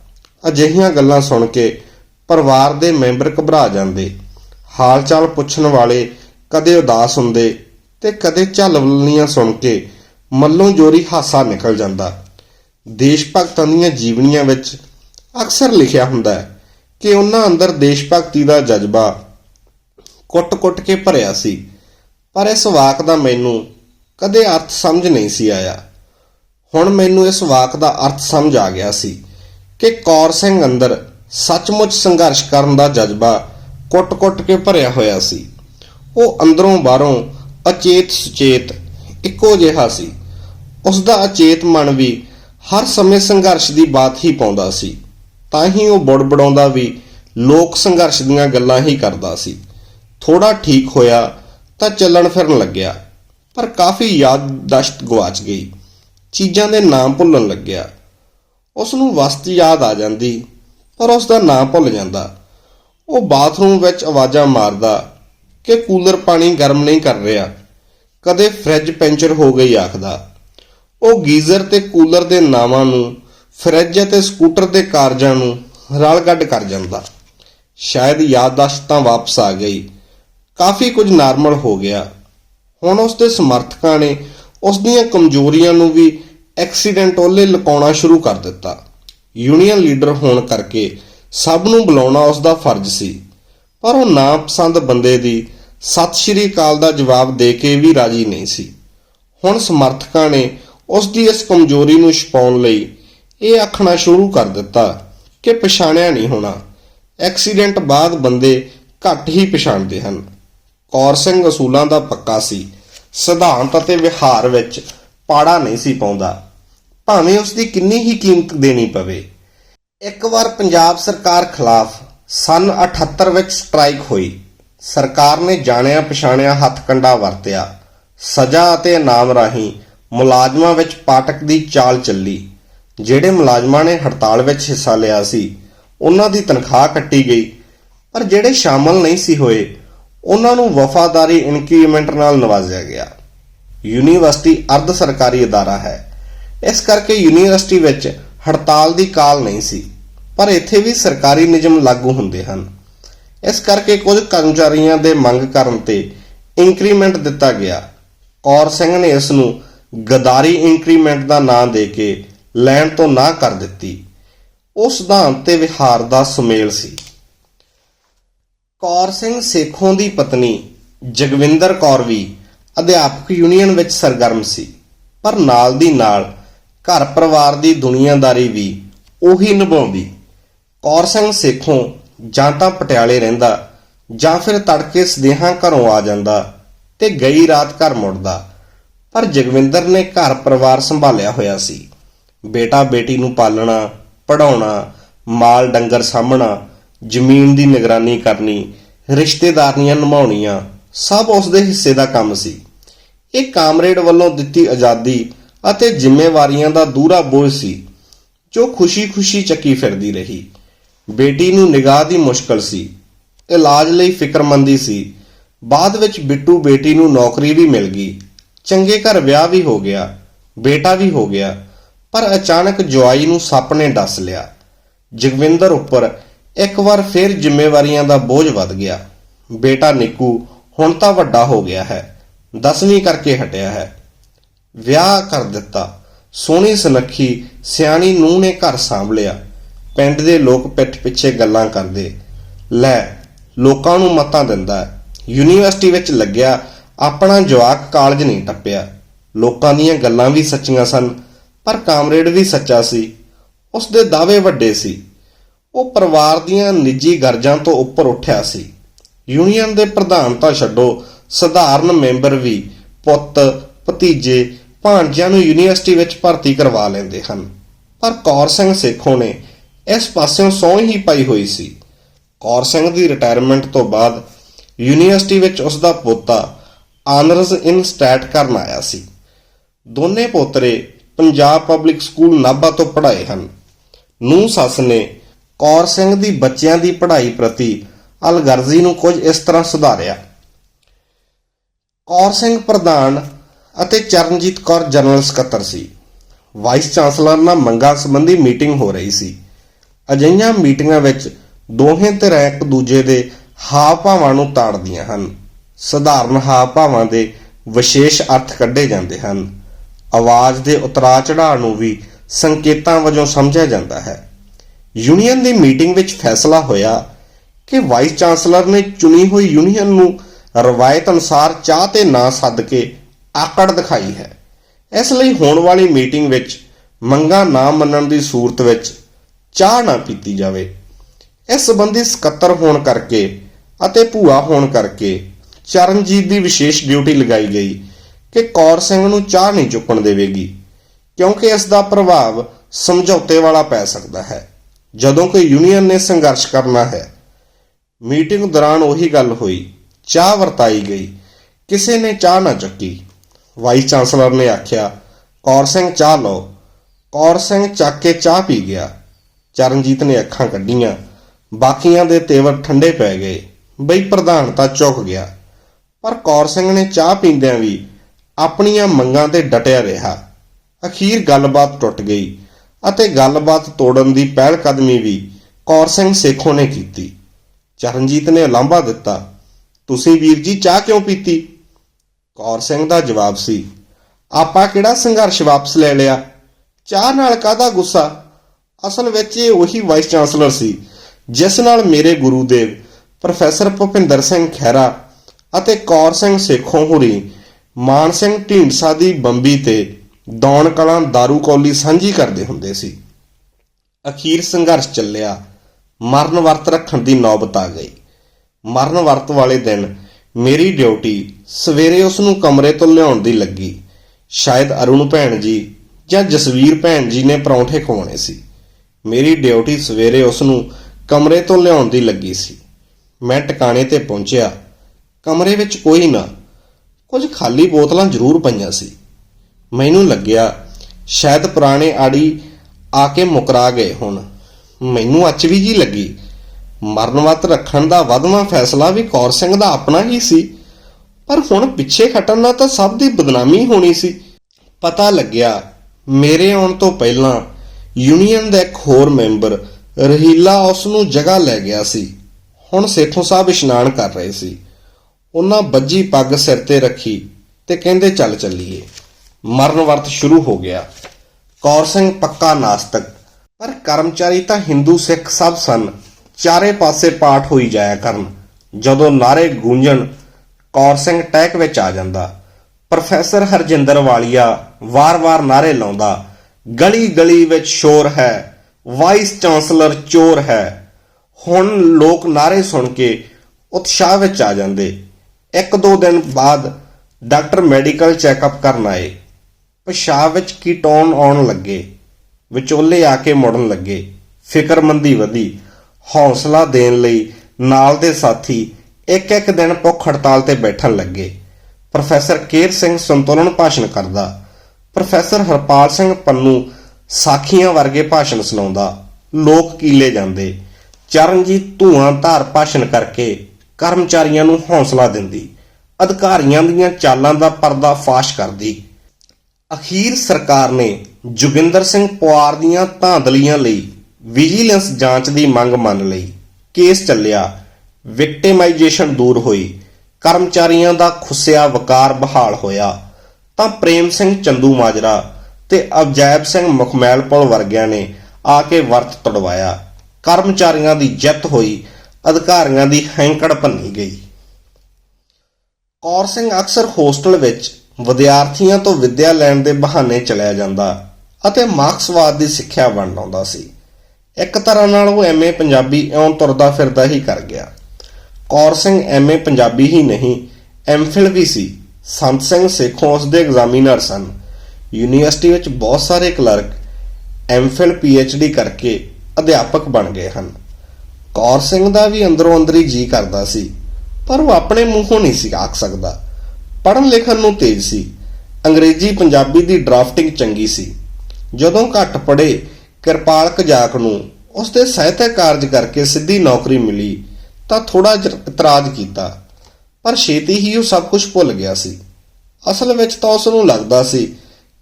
ਅਜਿਹੀਆਂ ਗੱਲਾਂ ਸੁਣ ਕੇ ਪਰਿਵਾਰ ਦੇ ਮੈਂਬਰ ਘਬਰਾ ਜਾਂਦੇ। ਹਾਲ ਚਾਲ ਪੁੱਛਣ ਵਾਲੇ ਕਦੇ ਉਦਾਸ ਹੁੰਦੇ ਤੇ ਕਦੇ ਝਲਵਲੀਆਂ ਸੁਣ ਕੇ ਮੱਲੋਂ ਜੋਰੀ ਹਾਸਾ ਨਿਕਲ ਜਾਂਦਾ। ਦੇਸ਼ ਭਗਤਾਂ ਦੀਆਂ ਜੀਵਨੀਆਂ ਵਿੱਚ ਅਕਸਰ ਲਿਖਿਆ ਹੁੰਦਾ ਹੈ ਕਿ ਉਹਨਾਂ ਅੰਦਰ ਦੇਸ਼ ਭਗਤੀ ਦਾ ਜਜ਼ਬਾ ਕੁੱਟ-ਕੁੱਟ ਕੇ ਭਰਿਆ ਸੀ। ਪਰ ਇਸ ਵਾਕ ਦਾ ਮੈਨੂੰ ਕਦੇ ਅਰਥ ਸਮਝ ਨਹੀਂ ਸੀ ਆਇਆ। ਹੁਣ ਮੈਨੂੰ ਇਸ ਵਾਕ ਦਾ ਅਰਥ ਸਮਝ ਆ ਗਿਆ ਸੀ ਕਿ ਕੌਰ ਸਿੰਘ ਅੰਦਰ ਸੱਚਮੁੱਚ ਸੰਘਰਸ਼ ਕਰਨ ਦਾ ਜਜ਼ਬਾ ਕੁੱਟ-ਕੁੱਟ ਕੇ ਭਰਿਆ ਹੋਇਆ ਸੀ। ਉਹ ਅੰਦਰੋਂ ਬਾਹਰੋਂ ਅਚੇਤ ਸੁਚੇਤ ਇੱਕੋ ਜਿਹਾ ਸੀ। ਉਸ ਦਾ ਅਚੇਤ ਮਨ ਵੀ ਹਰ ਸਮੇਂ ਸੰਘਰਸ਼ ਦੀ ਬਾਤ ਹੀ ਪਾਉਂਦਾ ਸੀ, ਤਾਂ ਹੀ ਉਹ ਬੜਬੜਾਉਂਦਾ ਵੀ ਲੋਕ ਸੰਘਰਸ਼ ਦੀਆਂ ਗੱਲਾਂ ਹੀ ਕਰਦਾ ਸੀ। ਥੋੜਾ ਠੀਕ ਹੋਇਆ ਤਾਂ ਚੱਲਣ ਫਿਰਨ ਲੱਗਿਆ, ਪਰ ਕਾਫੀ ਯਾਦਦਾਸ਼ਤ ਗਵਾਚ ਗਈ। ਚੀਜ਼ਾਂ ਦੇ ਨਾਮ ਭੁੱਲਣ ਲੱਗਿਆ। ਉਸ ਨੂੰ ਵਸਤ ਯਾਦ ਆ ਜਾਂਦੀ, ਪਰ ਉਸ ਦਾ ਨਾਮ ਭੁੱਲ ਜਾਂਦਾ। ਉਹ ਬਾਥਰੂਮ ਵਿੱਚ ਆਵਾਜ਼ਾਂ ਮਾਰਦਾ ਕਿ ਕੂਲਰ ਪਾਣੀ ਗਰਮ ਨਹੀਂ ਕਰ ਰਿਹਾ, ਕਦੇ ਫ੍ਰਿਜ ਪੈਂਚਰ ਹੋ ਗਈ ਆਖਦਾ। ਉਹ ਗੀਜ਼ਰ ਤੇ ਕੂਲਰ ਦੇ ਨਾਵਾਂ ਨੂੰ, ਫ੍ਰਿਜ ਅਤੇ ਸਕੂਟਰ ਦੇ ਕਾਰਜਾਂ ਨੂੰ ਰਲ ਗੱਡ ਕਰ ਜਾਂਦਾ। ਸ਼ਾਇਦ ਯਾਦਦਾਸ਼ਤ ਤਾਂ ਵਾਪਸ ਆ ਗਈ। ਕਾਫੀ ਕੁਝ ਨਾਰਮਲ ਹੋ ਗਿਆ। ਹੁਣ ਉਸ ਦੇ ਸਮਰਥਕਾਂ ਨੇ ਉਸ ਦੀਆਂ ਕਮਜ਼ੋਰੀਆਂ ਨੂੰ ਵੀ ਐਕਸੀਡੈਂਟ ਉਹਲੇ ਲੁਕਾਉਣਾ ਸ਼ੁਰੂ ਕਰ ਦਿੱਤਾ। ਯੂਨੀਅਨ ਲੀਡਰ ਹੋਣ ਕਰਕੇ ਸਭ ਨੂੰ ਬੁਲਾਉਣਾ ਉਸ ਦਾ ਫਰਜ਼ ਸੀ। ਪਰ ਉਹ ਨਾਪਸੰਦ ਬੰਦੇ ਦੀ ਸਤਿ ਸ਼੍ਰੀ ਅਕਾਲ ਦਾ ਜਵਾਬ ਦੇ ਕੇ ਵੀ ਰਾਜੀ ਨਹੀਂ ਸੀ। ਹੁਣ ਸਮਰਥਕਾਂ ਨੇ ਉਸ ਦੀ ਇਸ ਕਮਜ਼ੋਰੀ ਨੂੰ ਛਪਾਉਣ ਲਈ ਇਹ ਆਖਣਾ ਸ਼ੁਰੂ ਕਰ ਦਿੱਤਾ ਕਿ ਪਛਾਣਿਆ ਨਹੀਂ ਹੋਣਾ। ਐਕਸੀਡੈਂਟ ਬਾਅਦ ਬੰਦੇ ਘੱਟ ਹੀ ਪਛਾਣਦੇ ਹਨ। ਕੌਰ ਸਿੰਘ ਅਸੂਲਾਂ ਦਾ ਪੱਕਾ ਸੀ। ਸਿਧਾਂਤ ਅਤੇ ਵਿਹਾਰ ਵਿੱਚ ਪਾੜਾ ਨਹੀਂ ਸੀ ਪਾਉਂਦਾ। ਭਾਵੇਂ ਉਸ ਦੀ ਕਿੰਨੀ ਹੀ ਕੀਮਤ ਦੇਣੀ ਪਵੇ। ਇੱਕ ਵਾਰ ਪੰਜਾਬ ਸਰਕਾਰ ਖਿਲਾਫ ਸਨ 78 ਵਿੱਚ ਸਟ੍ਰਾਈਕ ਹੋਈ। ਸਰਕਾਰ ਨੇ ਜਾਣਿਆ ਪਛਾਣਿਆ ਹੱਥ ਕੰਡਾ ਵਰਤਿਆ। ਸਜ਼ਾ ਅਤੇ ਇਨਾਮ ਰਾਹੀਂ ਮੁਲਾਜ਼ਮਾਂ ਵਿੱਚ ਪਾਟਕ ਦੀ ਚਾਲ ਚੱਲੀ, ਜਿਹੜੇ ਮੁਲਾਜ਼ਮਾਂ ਨੇ ਹੜਤਾਲ ਵਿੱਚ ਹਿੱਸਾ ਲਿਆ ਸੀ, ਉਹਨਾਂ ਦੀ ਤਨਖਾਹ ਕੱਟੀ ਗਈ, ਪਰ ਜਿਹੜੇ ਸ਼ਾਮਲ ਨਹੀਂ ਸੀ ਹੋਏ, ਉਹਨਾਂ ਨੂੰ ਵਫਾਦਾਰੀ ਇਨਕਰੀਮੈਂਟ ਨਾਲ ਨਵਾਜ਼ਿਆ ਗਿਆ। ਯੂਨੀਵਰਸਿਟੀ ਅਰਧ ਸਰਕਾਰੀ ਅਦਾਰਾ ਹੈ। ਇਸ ਕਰਕੇ ਯੂਨੀਵਰਸਿਟੀ ਵਿੱਚ ਹੜਤਾਲ ਦੀ ਕਾਲ ਨਹੀਂ ਸੀ, ਪਰ ਇੱਥੇ ਵੀ ਸਰਕਾਰੀ ਨਿਯਮ ਲਾਗੂ ਹੁੰਦੇ ਹਨ। ਇਸ ਕਰਕੇ ਕੁਝ ਕਰਮਚਾਰੀਆਂ ਦੇ ਮੰਗ ਕਰਨ ਤੇ ਇਨਕਰੀਮੈਂਟ ਦਿੱਤਾ ਗਿਆ। ਕੌਰ ਸਿੰਘ ਨੇ ਇਸ ਨੂੰ ਗਦਾਰੀ ਇੰਕਰੀਮੈਂਟ ਦਾ ਨਾਂ ਦੇ ਕੇ ਲੈਣ ਤੋਂ ਨਾ ਕਰ ਦਿੱਤੀ। ਉਹ ਸਿਧਾਂਤ ਤੇ ਵਿਹਾਰ ਦਾ ਸੁਮੇਲ ਸੀ। ਕੌਰ ਸਿੰਘ ਸੇਖੋਂ ਦੀ ਪਤਨੀ ਜਗਵਿੰਦਰ ਕੌਰ ਵੀ ਅਧਿਆਪਕ ਯੂਨੀਅਨ ਵਿੱਚ ਸਰਗਰਮ ਸੀ। ਪਰ ਨਾਲ ਦੀ ਨਾਲ ਘਰ ਪਰਿਵਾਰ ਦੀ ਦੁਨੀਆਦਾਰੀ ਵੀ ਉਹੀ ਨਿਭਾਉਂਦੀ। ਕੌਰ ਸਿੰਘ ਸੇਖੋਂ ਜਾਂ ਤਾਂ ਪਟਿਆਲੇ ਰਹਿੰਦਾ ਜਾਂ ਫਿਰ ਤੜਕੇ ਸਦੇਹਾਂ ਘਰੋਂ ਆ ਜਾਂਦਾ ਤੇ ਗਈ ਰਾਤ ਘਰ ਮੁੜਦਾ। ਪਰ ਜਗਵਿੰਦਰ ਨੇ ਘਰ ਪਰਿਵਾਰ ਸੰਭਾਲਿਆ ਹੋਇਆ ਸੀ। ਬੇਟਾ ਬੇਟੀ ਨੂੰ ਪਾਲਣਾ ਪੜਾਉਣਾ ਮਾਲ ਡੰਗਰ ਸਾਂਭਣਾ, ਜ਼ਮੀਨ ਦੀ ਨਿਗਰਾਨੀ ਕਰਨੀ, ਰਿਸ਼ਤੇਦਾਰੀਆਂ ਨਿਭਾਉਣੀਆਂ, ਸਭ ਉਸ ਦੇ ਹਿੱਸੇ ਦਾ ਕੰਮ ਸੀ। ਇਹ ਕਾਮਰੇਡ ਵੱਲੋਂ ਦਿੱਤੀ ਆਜ਼ਾਦੀ ਅਤੇ ਜ਼ਿੰਮੇਵਾਰੀਆਂ ਦਾ ਦੂਰਾ ਬੋਝ ਸੀ, ਜੋ ਖੁਸ਼ੀ-ਖੁਸ਼ੀ ਚੱਕੀ ਫਿਰਦੀ ਰਹੀ। ਬੇਟੀ ਨੂੰ ਨਿਗਾਹ ਦੀ ਮੁਸ਼ਕਲ ਸੀ, ਇਲਾਜ ਲਈ ਫਿਕਰਮੰਦੀ ਸੀ। ਬਾਅਦ ਵਿੱਚ ਬਿੱਟੂ ਬੇਟੀ ਨੂੰ ਨੌਕਰੀ ਵੀ ਮਿਲ ਗਈ। ਚੰਗੇ ਘਰ ਵਿਆਹ ਵੀ ਹੋ ਗਿਆ, ਬੇਟਾ ਵੀ ਹੋ ਗਿਆ, ਪਰ ਅਚਾਨਕ ਜਵਾਈ ਨੂੰ ਸੱਪ ਨੇ ਡਸ ਲਿਆ। ਜਗਵਿੰਦਰ ਉੱਪਰ ਇੱਕ ਵਾਰ ਫਿਰ ਜ਼ਿੰਮੇਵਾਰੀਆਂ ਦਾ ਬੋਝ ਵੱਧ ਗਿਆ। ਬੇਟਾ ਨਿੱਕੂ ਹੁਣ ਤਾਂ ਵੱਡਾ ਹੋ ਗਿਆ ਹੈ 10ਵੀਂ ਕਰਕੇ ਹਟਿਆ ਹੈ। ਵਿਆਹ ਕਰ ਦਿੱਤਾ। ਸੋਹਣੀ ਸੁਨੱਖੀ ਸਿਆਣੀ ਨੂੰਹ ਨੇ ਘਰ ਸਾਂਭ ਲਿਆ ਪਿੰਡ ਦੇ ਲੋਕ ਪਿੱਠ ਪਿੱਛੇ ਗੱਲਾਂ ਕਰਦੇ। ਲੈ, ਲੋਕਾਂ ਨੂੰ ਮਤਾਂ ਦਿੰਦਾ ਯੂਨੀਵਰਸਿਟੀ ਵਿੱਚ ਲੱਗਿਆ ਆਪਣਾ ਜਵਾਕ ਕਾਲਜ ਨਹੀਂ ਟੱਪਿਆ। ਲੋਕਾਂ ਦੀਆਂ ਗੱਲਾਂ ਵੀ ਸੱਚੀਆਂ ਸਨ, ਪਰ ਕਾਮਰੇਡ ਵੀ ਸੱਚਾ ਸੀ। ਉਸ ਦੇ ਦਾਅਵੇ ਵੱਡੇ ਸੀ। ਉਹ ਪਰਿਵਾਰ ਦੀਆਂ ਨਿੱਜੀ ਗਰਜਾਂ ਤੋਂ ਉੱਪਰ ਉੱਠਿਆ ਸੀ। ਯੂਨੀਅਨ ਦੇ ਪ੍ਰਧਾਨ ਤਾਂ ਛੱਡੋ, ਸਧਾਰਨ ਮੈਂਬਰ ਵੀ ਪੁੱਤ, ਭਤੀਜੇ, ਭਾਣਜਿਆਂ ਨੂੰ ਯੂਨੀਵਰਸਿਟੀ ਵਿੱਚ ਭਰਤੀ ਕਰਵਾ ਲੈਂਦੇ ਹਨ। ਪਰ ਕੌਰ ਸਿੰਘ ਸੇਖੋਂ ਨੇ ਇਸ ਪਾਸਿਓਂ ਸਹੁੰ ਹੀ ਪਾਈ ਹੋਈ ਸੀ। ਕੌਰ ਸਿੰਘ ਦੀ ਰਿਟਾਇਰਮੈਂਟ ਤੋਂ ਬਾਅਦ ਯੂਨੀਵਰਸਿਟੀ ਵਿੱਚ ਉਸ ਦਾ ਪੋਤਾ ਆਨਰਜ਼ ਇਨ ਸਟੈਟ ਕਰਨ ਆਇਆ ਸੀ। ਦੋਨੇ ਪੋਤਰੇ ਪੰਜਾਬ ਪਬਲਿਕ ਸਕੂਲ ਨਾਭਾ ਤੋਂ ਪੜ੍ਹਾਏ ਹਨ। ਨੂੰ ਸੱਸ ਨੇ ਕੌਰ ਸਿੰਘ ਦੀ ਬੱਚਿਆਂ ਦੀ ਪੜ੍ਹਾਈ ਪ੍ਰਤੀ ਅਲਗਰਜ਼ੀ ਨੂੰ ਕੁਝ ਇਸ ਤਰ੍ਹਾਂ ਸੁਧਾਰਿਆ। ਕੌਰ ਸਿੰਘ ਪ੍ਰਧਾਨ ਅਤੇ ਚਰਨਜੀਤ ਕੌਰ ਜਨਰਲ ਸਕੱਤਰ ਸੀ। ਵਾਈਸ ਚਾਂਸਲਰ ਨਾਲ ਮੰਗਾਂ ਸੰਬੰਧੀ ਮੀਟਿੰਗ ਹੋ ਰਹੀ ਸੀ। ਅਜਿਹੀਆਂ ਮੀਟਿੰਗਾਂ ਵਿੱਚ ਦੋਹੇ ਧਿਰਾਂ ਇੱਕ ਦੂਜੇ ਦੇ ਹਾਵ ਭਾਵਾਂ ਨੂੰ ਤਾੜਦੀਆਂ ਹਨ। ਸਧਾਰਨ ਹਾਵ ਭਾਵਾਂ ਦੇ ਵਿਸ਼ੇਸ਼ ਅਰਥ ਕੱਢੇ ਜਾਂਦੇ ਹਨ। ਆਵਾਜ਼ ਦੇ ਉਤਰਾਅ ਚੜਾਅ ਨੂੰ ਵੀ ਸੰਕੇਤਾਂ ਵਜੋਂ ਸਮਝਿਆ ਜਾਂਦਾ ਹੈ। ਯੂਨੀਅਨ ਦੀ ਮੀਟਿੰਗ ਵਿੱਚ ਫੈਸਲਾ ਹੋਇਆ ਕਿ ਵਾਈਸ ਚਾਂਸਲਰ ਨੇ ਚੁਣੀ ਹੋਈ ਯੂਨੀਅਨ ਨੂੰ ਰਵਾਇਤ ਅਨੁਸਾਰ ਚਾਹ ਤੇ ਨਾ ਸੱਦ ਕੇ ਆਕੜ ਦਿਖਾਈ ਹੈ। ਇਸ ਲਈ ਹੋਣ ਵਾਲੀ ਮੀਟਿੰਗ ਵਿੱਚ ਮੰਗਾਂ ਨਾ ਮੰਨਣ ਦੀ ਸੂਰਤ ਵਿੱਚ ਚਾਹ ਨਾ ਪੀਤੀ ਜਾਵੇ। ਇਸ ਸੰਬੰਧੀ ਸਕੱਤਰ ਹੋਣ ਕਰਕੇ ਅਤੇ ਭੂਆ ਹੋਣ ਕਰਕੇ ਚਰਨਜੀਤ ਦੀ ਵਿਸ਼ੇਸ਼ ਡਿਊਟੀ ਲਗਾਈ ਗਈ ਕਿ ਕੌਰ ਸਿੰਘ ਨੂੰ ਚਾਹ ਨਹੀਂ ਚੁੱਕਣ ਦੇਵੇਗੀ, ਕਿਉਂਕਿ ਇਸ ਦਾ ਪ੍ਰਭਾਵ ਸਮਝੌਤੇ ਵਾਲਾ ਪੈ ਸਕਦਾ ਹੈ। ਜਦੋਂ ਕਿ ਯੂਨੀਅਨ ਨੇ ਸੰਘਰਸ਼ ਕਰਨਾ ਹੈ, ਮੀਟਿੰਗ ਦੌਰਾਨ ਉਹੀ ਗੱਲ ਹੋਈ, ਚਾਹ ਵਰਤਾਈ ਗਈ, ਕਿਸੇ ਨੇ ਚਾਹ ਨਾ ਚੱਕੀ। ਵਾਈਸ ਚਾਂਸਲਰ ਨੇ ਆਖਿਆ, ਕੌਰ ਸਿੰਘ, ਚਾਹ ਲਓ। ਕੌਰ ਸਿੰਘ ਚੱਕ ਕੇ ਚਾਹ ਪੀ ਗਿਆ। ਚਰਨਜੀਤ ਨੇ ਅੱਖਾਂ ਕੱਢੀਆਂ, ਬਾਕੀਆਂ ਦੇ ਤੇਵਰ ਠੰਡੇ ਪੈ ਗਏ। ਬਈ ਪ੍ਰਧਾਨ ਤਾਂ ਚੁੱਕ ਗਿਆ। ਪਰ ਕੌਰ ਸਿੰਘ ਨੇ ਚਾਹ ਪੀਂਦਿਆਂ ਵੀ ਆਪਣੀਆਂ ਮੰਗਾਂ ਤੇ ਡਟਿਆ ਰਿਹਾ। ਅਖੀਰ ਗੱਲਬਾਤ ਟੁੱਟ ਗਈ ਅਤੇ ਗੱਲਬਾਤ ਤੋੜਨ ਦੀ ਪਹਿਲ ਕਦਮੀ ਵੀ ਕੌਰ ਸਿੰਘ ਸੇਖੋਂ ਨੇ ਕੀਤੀ। ਚਰਨਜੀਤ ਨੇ ਉਲਾਂਭਾ ਦਿੱਤਾ, ਤੁਸੀਂ ਵੀਰ ਜੀ ਚਾਹ ਕਿਉਂ ਪੀਤੀ? ਕੌਰ ਸਿੰਘ ਦਾ ਜਵਾਬ ਸੀ, ਆਪਾਂ ਕਿਹੜਾ ਸੰਘਰਸ਼ ਵਾਪਸ ਲੈ ਲਿਆ? ਚਾਹ ਨਾਲ ਕਾਹਦਾ ਗੁੱਸਾ? ਅਸਲ ਵਿੱਚ ਇਹ ਉਹੀ ਵਾਈਸ ਚਾਂਸਲਰ ਸੀ, ਜਿਸ ਨਾਲ ਮੇਰੇ ਗੁਰੂ ਦੇਵ ਪ੍ਰੋਫੈਸਰ ਭੁਪਿੰਦਰ ਸਿੰਘ ਖਹਿਰਾ ਅਤੇ ਕੌਰ ਸਿੰਘ ਸੇਖੋਂ ਹੁਰੀ ਮਾਨ ਸਿੰਘ ਢੀਂਡਸਾ ਦੀ ਬੰਬੀ ਤੇ ਦੌਣ ਕਲਾਂ दारू ਕੌਲੀ ਸਾਂਝੀ ਕਰਦੇ ਹੁੰਦੇ ਸੀ। ਅਖੀਰ ਸੰਘਰਸ਼ ਚੱਲਿਆ। ਮਰਨ ਵਰਤ ਰੱਖਣ ਦੀ ਨੌਬਤ ਆ ਗਈ। ਮਰਨ ਵਰਤ ਵਾਲੇ ਦਿਨ ਮੇਰੀ ਡਿਊਟੀ ਸਵੇਰੇ ਉਸ ਨੂੰ ਕਮਰੇ ਤੋਂ ਲਿਆਉਣ ਦੀ ਲੱਗੀ। ਸ਼ਾਇਦ ਅਰੁਣ ਭੈਣ ਜੀ ਜਾਂ ਜਸਵੀਰ ਭੈਣ ਜੀ ਨੇ ਪਰੌਂਠੇ ਖਵਾਉਣੇ ਸੀ। ਮੇਰੀ ਡਿਊਟੀ ਸਵੇਰੇ ਉਸ ਨੂੰ ਕਮਰੇ ਤੋਂ ਲਿਆਉਣ ਦੀ ਲੱਗੀ ਸੀ। ਮੈਂ ਟਿਕਾਣੇ ਤੇ ਪਹੁੰਚਿਆ। ਕਮਰੇ ਵਿੱਚ ਕੋਈ ਨਾ। ਕੁਝ ਖਾਲੀ ਬੋਤਲਾਂ ਜ਼ਰੂਰ ਪਈਆਂ ਸੀ। ਮੈਨੂੰ ਲੱਗਿਆ, ਸ਼ਾਇਦ ਪੁਰਾਣੇ ਆੜੀ ਆ ਕੇ ਮੁਕਰਾ ਗਏ ਹੁਣ। ਮੈਨੂੰ ਅੱਜ ਵੀ ਜੀ ਲੱਗੀ। ਮਰਨ ਮਰਨਵਤ ਰੱਖਣ ਦਾ ਵਧਵਾ ਫੈਸਲਾ ਵੀ ਕੌਰ ਸਿੰਘ ਦਾ ਆਪਣਾ ਹੀ ਸੀ। ਪਰ ਹੁਣ ਪਿੱਛੇ ਖਟਣ ਨਾਲ ਤਾਂ ਸਭ ਦੀ ਬਦਨਾਮੀ ਹੋਣੀ ਸੀ। ਪਤਾ ਲੱਗਿਆ, ਮੇਰੇ ਆਉਣ ਤੋਂ ਪਹਿਲਾਂ ਯੂਨੀਅਨ ਦਾ ਇੱਕ ਹੋਰ ਮੈਂਬਰ ਰਹੀਲਾ ਉਸ ਨੂੰ ਜਗ੍ਹਾ ਲੈ ਗਿਆ ਸੀ। ਹੁਣ ਸੇਠੋਂ ਸਾਹਿਬ ਇਸ਼ਨਾਨ ਕਰ ਰਹੇ ਸੀ। ਉਹਨਾਂ ਬੱਜੀ ਪੱਗ ਸਿਰ ਤੇ ਰੱਖੀ ਤੇ ਕਹਿੰਦੇ, ਚੱਲ ਚੱਲੀਏ। ਮਰਨ ਵਰਤ ਸ਼ੁਰੂ ਹੋ ਗਿਆ। ਕੌਰ ਸਿੰਘ ਪੱਕਾ ਨਾਸਤਕ। ਪਰ ਕਰਮਚਾਰੀ ਤਾਂ ਹਿੰਦੂ ਸਿੱਖ ਸਭ ਸਨ। ਚਾਰੇ ਪਾਸੇ ਪਾਠ ਹੋਈ ਜਾਇਆ ਕਰਨ। ਜਦੋਂ ਨਾਰੇ ਗੂੰਜਣ, ਕੌਰ ਸਿੰਘ ਟੈਕ ਵਿੱਚ ਆ ਜਾਂਦਾ। ਪ੍ਰੋਫੈਸਰ ਹਰਜਿੰਦਰ ਵਾਲੀਆ ਵਾਰ-ਵਾਰ ਨਾਰੇ ਲਾਉਂਦਾ, ਗਲੀ-ਗਲੀ ਵਿੱਚ ਸ਼ੋਰ ਹੈ, ਵਾਈਸ ਚਾਂਸਲਰ ਚੋਰ ਹੈ। ਹੁਣ ਲੋਕ ਨਾਰੇ ਸੁਣ ਕੇ ਉਤਸ਼ਾਹ ਵਿੱਚ ਆ ਜਾਂਦੇ। ਇੱਕ ਦੋ ਦਿਨ ਬਾਅਦ ਡਾਕਟਰ ਮੈਡੀਕਲ ਚੈੱਕਅਪ ਕਰਨ ਆਏ। ਪਿਸ਼ਾਬ ਵਿੱਚ ਕੀਟੋਨ ਆਉਣ ਲੱਗੇ, ਵਿਚੋਲੇ ਆ ਕੇ ਮੁੜਨ ਲੱਗੇ। ਫਿਕਰਮੰਦੀ ਵਧੀ। ਹੌਸਲਾ ਦੇਣ ਲਈ ਨਾਲ ਦੇ ਸਾਥੀ ਇੱਕ ਇੱਕ ਦਿਨ ਭੁੱਖ ਹੜਤਾਲ ਤੇ ਬੈਠਣ ਲੱਗੇ। ਪ੍ਰੋਫੈਸਰ ਕੇਰ ਸਿੰਘ ਸੰਤੁਲਨ ਭਾਸ਼ਣ ਕਰਦਾ। ਪ੍ਰੋਫੈਸਰ ਹਰਪਾਲ ਸਿੰਘ ਪੰਨੂ ਸਾਖੀਆਂ ਵਰਗੇ ਭਾਸ਼ਣ ਸੁਣਾਉਂਦਾ। ਲੋਕ ਕੀਲੇ ਜਾਂਦੇ। ਚਰਨਜੀਤ ਧੂਆਂ ਧਾਰ ਭਾਸ਼ਣ ਕਰਕੇ ਕਰਮਚਾਰੀਆਂ ਨੂੰ ਹੌਸਲਾ ਦਿੰਦੀ, ਅਧਿਕਾਰੀਆਂ ਦੀਆਂ ਚਾਲਾਂ ਦਾ ਪਰਦਾ ਕਰਦੀ। ਅਖੀਰ ਸਰਕਾਰ ਨੇ ਜੋਗਿੰਦਰ ਸਿੰਘ ਪਵਾਰ ਦੀਆਂ ਧਾਂਦਲੀਆਂ ਲਈ ਵਿਜੀਲੈਂਸ ਜਾਂਚ ਦੀ ਮੰਗ ਮੰਨ ਲਈ। ਕੇਸ ਚੱਲਿਆ, ਵਿਕਟਿਮਾਈਜੇਸ਼ਨ ਦੂਰ ਹੋਈ, ਕਰਮਚਾਰੀਆਂ ਦਾ ਖੁੱਸਿਆ ਵਕਾਰ ਬਹਾਲ ਹੋਇਆ। ਤਾਂ ਪ੍ਰੇਮ ਸਿੰਘ ਚੰਦੂ ਮਾਜਰਾ ਤੇ ਅਬਜੈਬ ਸਿੰਘ ਮੁਖਮੈਲਪੁਰ ਵਰਗਿਆਂ ਨੇ ਆ ਕੇ ਵਰਤ ਤੜਵਾਇਆ। ਕਰਮਚਾਰੀਆਂ ਦੀ ਜਿੱਤ ਹੋਈ ਅਧਿਕਾਰੀਆਂ ਦੀ ਹੈਂਕੜ ਭੰਨੀ ਗਈ। ਕੌਰ ਸਿੰਘ ਅਕਸਰ ਹੋਸਟਲ ਵਿੱਚ ਵਿਦਿਆਰਥੀਆਂ ਤੋਂ ਵਿੱਦਿਆ ਲੈਣ ਦੇ ਬਹਾਨੇ ਚਲਿਆ ਜਾਂਦਾ ਅਤੇ ਮਾਰਕਸਵਾਦ ਦੀ ਸਿੱਖਿਆ ਵੰਡ ਲਾਉਂਦਾ ਸੀ। ਇੱਕ ਤਰ੍ਹਾਂ ਨਾਲ ਉਹ ਐਮਏ ਪੰਜਾਬੀ ਇਉਂ ਤੁਰਦਾ ਫਿਰਦਾ ਹੀ ਕਰ ਗਿਆ। ਕੌਰ ਸਿੰਘ ਐਮਏ ਪੰਜਾਬੀ ਹੀ ਨਹੀਂ ਐਮਫਿਲ ਵੀ ਸੀ। ਸੰਤ ਸਿੰਘ ਸੇਖੋਂ ਉਸ ਦੇ ਐਗਜ਼ਾਮੀਨਰ ਸਨ। ਯੂਨੀਵਰਸਿਟੀ ਵਿੱਚ ਬਹੁਤ ਸਾਰੇ ਕਲਰਕ ਐਮਫਿਲ ਪੀਐਚਡੀ ਕਰਕੇ ਅਧਿਆਪਕ ਬਣ ਗਏ ਹਨ। ਕੌਰ ਸਿੰਘ ਦਾ ਵੀ ਅੰਦਰੋਂ ਅੰਦਰੀ ਜੀ ਕਰਦਾ ਸੀ, ਪਰ ਉਹ ਆਪਣੇ ਮੂੰਹੋਂ ਨਹੀਂ ਸੀ ਆਖ ਸਕਦਾ। ਪੜ੍ਹਨ ਲਿਖਣ ਨੂੰ ਤੇਜ਼ ਸੀ। ਅੰਗਰੇਜ਼ੀ ਪੰਜਾਬੀ ਦੀ ਡਰਾਫਟਿੰਗ ਚੰਗੀ ਸੀ। ਜਦੋਂ ਘੱਟ ਪੜ੍ਹੇ ਕਿਰਪਾਲ ਕਜਾਕ ਨੂੰ ਉਸ ਦੇ ਸਾਹਿਤਕ ਕਾਰਜ ਕਰਕੇ ਸਿੱਧੀ ਨੌਕਰੀ ਮਿਲੀ, ਤਾਂ ਥੋੜਾ ਇਤਰਾਜ਼ ਕੀਤਾ, ਪਰ ਛੇਤੀ ਹੀ ਉਹ ਸਭ ਕੁਝ ਭੁੱਲ ਗਿਆ ਸੀ। ਅਸਲ ਵਿੱਚ ਤਾਂ ਉਸ ਨੂੰ ਲੱਗਦਾ ਸੀ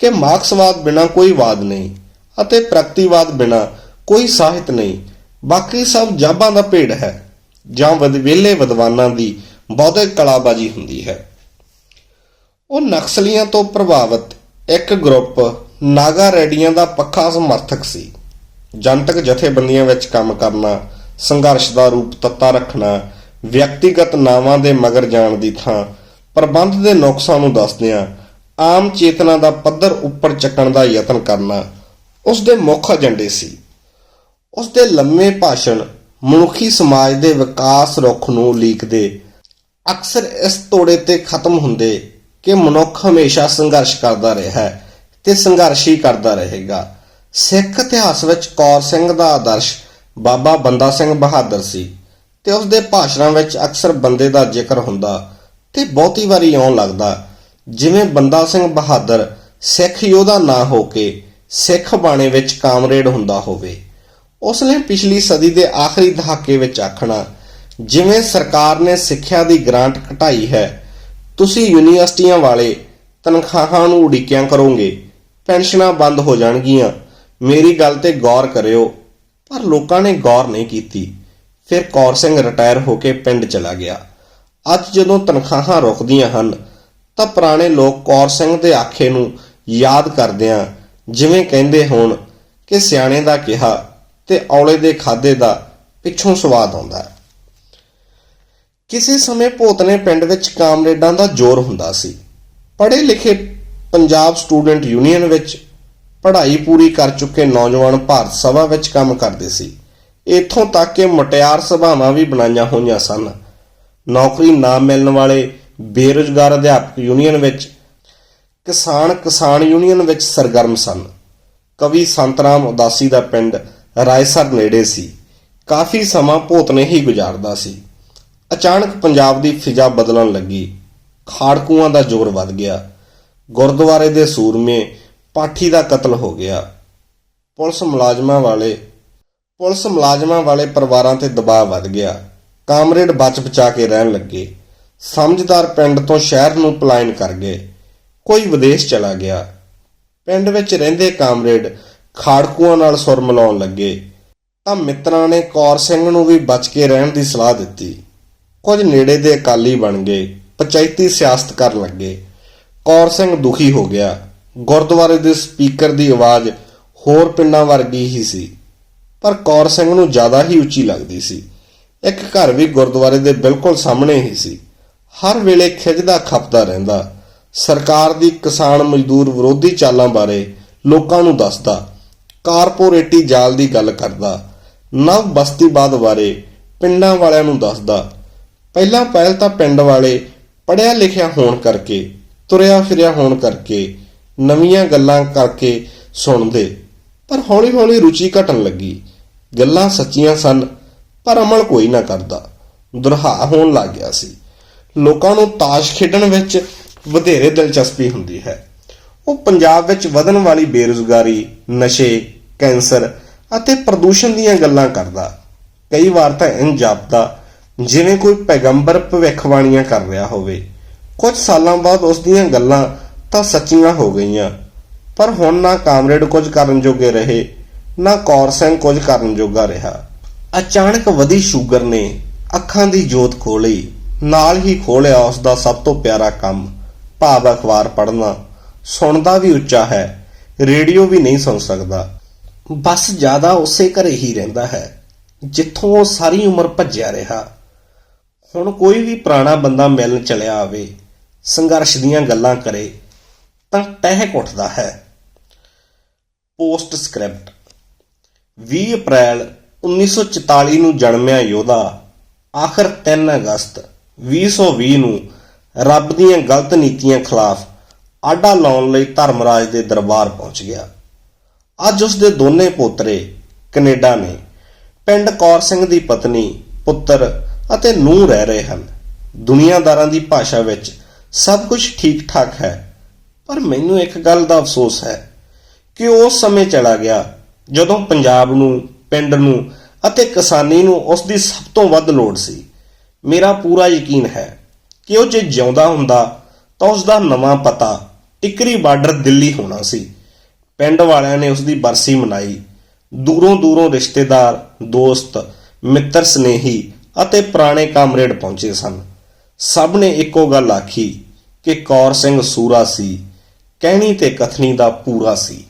ਕਿ ਮਾਰਕਸਵਾਦ ਬਿਨਾ ਕੋਈ ਵਾਦ ਨਹੀਂ ਅਤੇ ਪ੍ਰਗਤੀਵਾਦ ਬਿਨਾ ਕੋਈ ਸਾਹਿਤ ਨਹੀਂ ਬਾਕੀ ਸਭ ਜਾਬਾਂ ਦਾ ਭੇਡ ਹੈ, ਜਾਂ ਵਿਹਲੇ ਵਿਦਵਾਨਾਂ ਦੀ ਬੌਧਿਕ ਕਲਾਬਾਜ਼ੀ ਹੁੰਦੀ ਹੈ। ਉਹ ਨਕਸਲੀਆਂ ਤੋਂ ਪ੍ਰਭਾਵਿਤ ਇੱਕ ਗਰੁੱਪ ਨਾਗਾ ਰੈਡੀਆਂ ਦਾ ਪੱਖਾ ਸਮਰਥਕ ਸੀ। ਜਨਤਕ ਜਥੇਬੰਦੀਆਂ ਵਿੱਚ ਕੰਮ ਕਰਨਾ, ਸੰਘਰਸ਼ ਦਾ ਰੂਪ ਤੱਤਾ ਰੱਖਣਾ, ਵਿਅਕਤੀਗਤ ਨਾਵਾਂ ਦੇ ਮਗਰ ਜਾਣ ਦੀ ਥਾਂ, ਪ੍ਰਬੰਧ ਦੇ ਨੁਕਸਾਂ ਨੂੰ ਦੱਸਦਿਆਂ ਆਮ ਚੇਤਨਾ ਦਾ ਪੱਧਰ ਉੱਪਰ ਚੱਕਣ ਦਾ ਯਤਨ ਕਰਨਾ, ਉਸ ਦੇ ਮੁੱਖ ਏਜੰਡੇ ਸੀ। ਉਸ ਦੇ ਲੰਮੇ ਭਾਸ਼ਣ ਮਨੁੱਖੀ ਸਮਾਜ ਦੇ ਵਿਕਾਸ ਰੁੱਖ ਨੂੰ ਲੀਕਦੇ। ਅਕਸਰ ਇਸ ਤੋੜੇ ਤੇ ਖਤਮ ਹੁੰਦੇ ਕਿ ਮਨੁੱਖ ਹਮੇਸ਼ਾ ਸੰਘਰਸ਼ ਕਰਦਾ ਰਿਹਾ ਹੈ ਤੇ ਸੰਘਰਸ਼ ਹੀ ਕਰਦਾ ਰਹੇਗਾ। ਸਿੱਖ ਇਤਿਹਾਸ ਵਿੱਚ ਕੌਰ ਸਿੰਘ ਦਾ ਆਦਰਸ਼ ਬਾਬਾ ਬੰਦਾ ਸਿੰਘ ਬਹਾਦਰ ਸੀ ਤੇ ਉਸ ਦੇ ਭਾਸ਼ਣਾਂ ਵਿੱਚ ਅਕਸਰ ਬੰਦੇ ਦਾ ਜ਼ਿਕਰ ਹੁੰਦਾ ਤੇ ਬਹੁਤੀ ਵਾਰੀ ਇਉਂ ਲੱਗਦਾ, ਜਿਵੇਂ ਬੰਦਾ ਸਿੰਘ ਬਹਾਦਰ ਸਿੱਖ ਯੋਧਾ ਨਾ ਹੋ ਕੇ ਸਿੱਖ ਬਾਣੇ ਵਿੱਚ ਕਾਮਰੇਡ ਹੁੰਦਾ ਹੋਵੇ। ਉਸ ਨੇ ਪਿਛਲੀ ਸਦੀ ਦੇ ਆਖਰੀ ਦਹਾਕੇ ਵਿੱਚ ਆਖਣਾ, ਜਿਵੇਂ ਸਰਕਾਰ ਨੇ ਸਿੱਖਿਆ ਦੀ ਗ੍ਰਾਂਟ ਘਟਾਈ ਹੈ, ਤੁਸੀਂ ਯੂਨੀਵਰਸਿਟੀਆਂ ਵਾਲੇ ਤਨਖਾਹਾਂ ਨੂੰ ਉਡੀਕਿਆਂ ਕਰੋਗੇ, ਪੈਨਸ਼ਨਾਂ ਬੰਦ ਹੋ ਜਾਣਗੀਆਂ। ਮੇਰੀ ਗੱਲ ਤੇ ਗੌਰ ਕਰਿਓ। ਪਰ ਲੋਕਾਂ ਨੇ ਗੌਰ ਨਹੀਂ ਕੀਤੀ। ਫਿਰ ਕੌਰ ਸਿੰਘ ਰਿਟਾਇਰ ਹੋ ਕੇ ਪਿੰਡ ਚਲਾ ਗਿਆ। ਅੱਜ ਜਦੋਂ ਤਨਖਾਹਾਂ ਰੁਕਦੀਆਂ ਹਨ, ਤਾਂ ਪੁਰਾਣੇ ਲੋਕ ਕੌਰ ਸਿੰਘ ਦੇ ਆਖੇ ਨੂੰ ਯਾਦ ਕਰਦਿਆਂ ਜਿਵੇਂ ਕਹਿੰਦੇ ਹੋਣ ਕਿ ਸਿਆਣੇ ਦਾ ਕਿਹਾ ਤੇ ਔਲੇ ਦੇ ਖਾਦੇ ਦਾ ਪਿੱਛੋਂ ਸਵਾਦ ਆਉਂਦਾ ਹੈ। ਕਿਸੇ ਸਮੇਂ ਭੋਤਨੇ ਪਿੰਡ ਵਿੱਚ ਕਾਮਰੇਡਾਂ ਦਾ ਜ਼ੋਰ ਹੁੰਦਾ ਸੀ। ਪੜ੍ਹੇ ਲਿਖੇ ਪੰਜਾਬ ਸਟੂਡੈਂਟ ਯੂਨੀਅਨ ਵਿੱਚ ਪੜ੍ਹਾਈ ਪੂਰੀ ਕਰ ਚੁੱਕੇ ਨੌਜਵਾਨ ਭਾਰਤ ਸਭਾ ਵਿੱਚ ਕੰਮ ਕਰਦੇ ਸੀ। ਇੱਥੋਂ ਤੱਕ ਕਿ ਮੁਟਿਆਰ ਸਭਾਵਾਂ ਵੀ ਬਣਾਈਆਂ ਹੋਈਆਂ ਸਨ। ਨੌਕਰੀ ਨਾ ਮਿਲਣ ਵਾਲੇ ਬੇਰੁਜ਼ਗਾਰ ਅਧਿਆਪਕ ਯੂਨੀਅਨ ਵਿੱਚ ਕਿਸਾਨ ਕਿਸਾਨ ਯੂਨੀਅਨ ਵਿੱਚ ਸਰਗਰਮ ਸਨ। ਕਵੀ ਸੰਤਰਾਮ ਉਦਾਸੀ ਦਾ ਪਿੰਡ ਰਾਇਸਰ ਨੇੜੇ ਸੀ। ਕਾਫੀ ਸਮਾਂ ਭੋਤਨੇ ਹੀ ਗੁਜ਼ਾਰਦਾ ਸੀ। ਅਚਾਨਕ ਪੰਜਾਬ ਦੀ ਫਿਜ਼ਾ ਬਦਲਣ ਲੱਗੀ। ਖਾੜਕੂਆਂ ਦਾ ਜ਼ੋਰ ਵੱਧ ਗਿਆ। ਗੁਰਦੁਆਰੇ ਦੇ ਸੂਰਮੇ ਪਾਠੀ ਦਾ ਕਤਲ ਹੋ ਗਿਆ। ਪੁਲਿਸ ਮੁਲਾਜ਼ਮਾਂ ਵਾਲੇ, ਪੁਲਿਸ ਮੁਲਾਜ਼ਮਾਂ ਵਾਲੇ ਪਰਿਵਾਰਾਂ ਤੇ ਦਬਾਅ ਵੱਧ ਗਿਆ। ਕਾਮਰੇਡ ਬਚ ਬਚਾ ਕੇ ਰਹਿਣ ਲੱਗੇ। ਸਮਝਦਾਰ ਪਿੰਡ ਤੋਂ ਸ਼ਹਿਰ ਨੂੰ ਪਲਾਇਨ ਕਰ ਗਏ। ਕੋਈ ਵਿਦੇਸ਼ ਚਲਾ ਗਿਆ। ਪਿੰਡ ਵਿੱਚ ਰਹਿੰਦੇ ਕਾਮਰੇਡ ਖਾੜਕੂਆਂ ਨਾਲ ਸੁਰ ਮਿਲਾਉਣ ਲੱਗੇ, ਤਾਂ ਮਿੱਤਰਾਂ ਨੇ ਕੌਰ ਸਿੰਘ ਨੂੰ ਵੀ ਬਚ ਕੇ ਰਹਿਣ ਦੀ ਸਲਾਹ ਦਿੱਤੀ। ਕੁਝ ਨੇੜੇ ਦੇ ਅਕਾਲੀ ਬਣ ਗਏ, ਪੰਚਾਇਤੀ ਸਿਆਸਤ ਕਰਨ ਲੱਗੇ। ਕੌਰ ਸਿੰਘ ਦੁਖੀ ਹੋ ਗਿਆ। ਗੁਰਦੁਆਰੇ ਦੇ ਸਪੀਕਰ ਦੀ ਆਵਾਜ਼ ਹੋਰ ਪਿੰਡਾਂ ਵਰਗੀ ਹੀ ਸੀ, ਪਰ ਕੌਰ ਸਿੰਘ ਨੂੰ ਜ਼ਿਆਦਾ ਹੀ ਉੱਚੀ ਲੱਗਦੀ ਸੀ। ਇੱਕ ਘਰ ਵੀ ਗੁਰਦੁਆਰੇ ਦੇ ਬਿਲਕੁਲ ਸਾਹਮਣੇ ਹੀ ਸੀ। ਹਰ ਵੇਲੇ ਖਿੱਚਦਾ ਖਪਦਾ ਰਹਿੰਦਾ। ਸਰਕਾਰ ਦੀ ਕਿਸਾਨ ਮਜ਼ਦੂਰ ਵਿਰੋਧੀ ਚਾਲਾਂ ਬਾਰੇ ਲੋਕਾਂ ਨੂੰ ਦੱਸਦਾ। ਕਾਰਪੋਰੇਟੀ ਜਾਲ ਦੀ ਗੱਲ ਕਰਦਾ ਨਵ ਬਸਤੀਵਾਦ ਬਾਰੇ ਪਿੰਡਾਂ ਵਾਲਿਆਂ ਨੂੰ ਦੱਸਦਾ। ਪਹਿਲਾਂ ਪਹਿਲ ਤਾਂ ਪਿੰਡ ਵਾਲੇ ਪੜਿਆ ਲਿਖਿਆ ਹੋਣ ਕਰਕੇ, ਤੁਰਿਆ ਫਿਰਿਆ ਹੋਣ ਕਰਕੇ, ਨਵੀਆਂ ਗੱਲਾਂ ਕਰਕੇ ਸੁਣਦੇ। ਪਰ ਹੌਲੀ-ਹੌਲੀ ਰੁਚੀ ਘਟਣ ਲੱਗੀ। ਗੱਲਾਂ ਸੱਚੀਆਂ ਸਨ, ਪਰ ਅਮਲ ਕੋਈ ਨਾ ਕਰਦਾ। ਦੁਰਹਾ ਹੋਣ ਲੱਗ ਗਿਆ ਸੀ। ਲੋਕਾਂ ਨੂੰ ਤਾਸ਼ ਖੇਡਣ ਵਿੱਚ ਵਧੇਰੇ ਦਿਲਚਸਪੀ ਹੁੰਦੀ ਹੈ। ਉਹ ਪੰਜਾਬ ਵਿੱਚ ਵਧਣ ਵਾਲੀ ਬੇਰੁਜ਼ਗਾਰੀ, ਨਸ਼ੇ ਕੈਂਸਰ ਅਤੇ ਪ੍ਰਦੂਸ਼ਣ ਦੀਆਂ ਗੱਲਾਂ ਕਰਦਾ। ਕਈ ਵਾਰ ਤਾਂ ਇੰਜ ਜਾਪਦਾ, ਜਿਵੇਂ ਕੋਈ ਪੈਗੰਬਰ ਭਵਿੱਖਬਾਣੀਆਂ ਕਰ ਰਿਹਾ ਹੋਵੇ। ਕੁਝ ਸਾਲਾਂ ਬਾਅਦ ਉਸ ਦੀਆਂ ਗੱਲਾਂ ਤਾਂ ਸੱਚੀਆਂ ਹੋ ਗਈਆਂ। ਪਰ ਹੁਣ ਨਾ ਕਾਮਰੇਡ ਕੁਝ ਕਰਨ ਜੋਗੇ ਰਹੇ, ਨਾ ਕੌਰ ਸਿੰਘ ਕੁਝ ਕਰਨ ਜੋਗਾ ਰਿਹਾ। ਅਚਾਨਕ ਵਧੀ ਸ਼ੂਗਰ ਨੇ ਅੱਖਾਂ ਦੀ ਜੋਤ ਖੋਲੀ ਨਾਲ ਹੀ ਖੋਲਿਆ ਉਸ ਦਾ ਸਭ ਤੋਂ ਪਿਆਰਾ ਕੰਮ, ਭਾਵ ਅਖਬਾਰ ਪੜ੍ਹਨਾ। ਸੁਣਦਾ ਵੀ ਉੱਚਾ ਹੈ, ਰੇਡੀਓ ਵੀ ਨਹੀਂ ਸੁਣ ਸਕਦਾ। ਬਸ ਜ਼ਿਆਦਾ ਉਸੇ ਘਰੇ ਹੀ ਰਹਿੰਦਾ ਹੈ, ਜਿੱਥੋਂ ਉਹ ਸਾਰੀ ਉਮਰ ਭੱਜਿਆ ਰਿਹਾ। ਹੁਣ ਕੋਈ ਵੀ ਪੁਰਾਣਾ ਬੰਦਾ ਮਿਲਣ ਚਲਿਆ ਆਵੇ, ਸੰਘਰਸ਼ ਦੀਆਂ ਗੱਲਾਂ ਕਰੇ, ਤਾਂ ਟਹਿਕ ਉੱਠਦਾ ਹੈ। ਪੋਸਟ ਸਕ੍ਰਿਪਟ 20 ਅਪ੍ਰੈਲ 1944 ਨੂੰ ਜਨਮਿਆ ਯੋਧਾ, ਆਖਰ 3 ਅਗਸਤ 2020 ਨੂੰ ਰੱਬ ਦੀਆਂ ਗਲਤ ਨੀਤੀਆਂ ਖਿਲਾਫ ਆਡਾ ਲਾਉਣ ਲਈ ਧਰਮਰਾਜ ਦੇ ਦਰਬਾਰ ਪਹੁੰਚ ਗਿਆ। ਅੱਜ ਉਸ ਦੇ ਦੋਨੇ ਪੋਤਰੇ ਕੈਨੇਡਾ ਨੇ ਪਿੰਡ ਕੌਰ ਸਿੰਘ ਦੀ ਪਤਨੀ, ਪੁੱਤਰ ਅਤੇ ਨੂੰਹ ਰਹਿ ਰਹੇ ਹਨ। ਦੁਨੀਆਦਾਰਾਂ ਦੀ ਭਾਸ਼ਾ ਵਿੱਚ ਸਭ ਕੁਝ ਠੀਕ ਠਾਕ ਹੈ, ਪਰ ਮੈਨੂੰ ਇੱਕ ਗੱਲ ਦਾ ਅਫਸੋਸ ਹੈ ਕਿ ਉਸ ਸਮੇਂ ਚਲਾ ਗਿਆ ਜਦੋਂ ਪੰਜਾਬ ਨੂੰ, ਪਿੰਡ ਨੂੰ ਅਤੇ ਕਿਸਾਨੀ ਨੂੰ ਉਸ ਦੀ ਸਭ ਤੋਂ ਵੱਧ ਲੋੜ ਸੀ। ਮੇਰਾ ਪੂਰਾ ਯਕੀਨ ਹੈ ਕਿ ਉਹ ਜੇ ਜਿਉਂਦਾ ਹੁੰਦਾ ਤਾਂ ਉਸ ਦਾ ਨਵਾਂ ਪਤਾ ਟਿਕਰੀ ਬਾਰਡਰ ਦਿੱਲੀ ਹੋਣਾ ਸੀ। ਪਿੰਡ ਵਾਲਿਆਂ ਨੇ ਉਸ ਦੀ ਬਰਸੀ ਮਨਾਈ। ਦੂਰੋਂ ਦੂਰੋਂ ਰਿਸ਼ਤੇਦਾਰ, ਦੋਸਤ, ਮਿੱਤਰ, ਸਨੇਹੀ ਅਤੇ ਪੁਰਾਣੇ ਕਾਮਰੇਡ ਪਹੁੰਚੇ ਸਨ। ਸਭ ਨੇ ਇੱਕੋ ਗੱਲ ਆਖੀ ਕਿ ਕੌਰ ਸਿੰਘ ਸੂਰਾ ਸੀ, ਕਹਿਣੀ ਤੇ ਕਥਨੀ ਦਾ ਪੂਰਾ ਸੀ।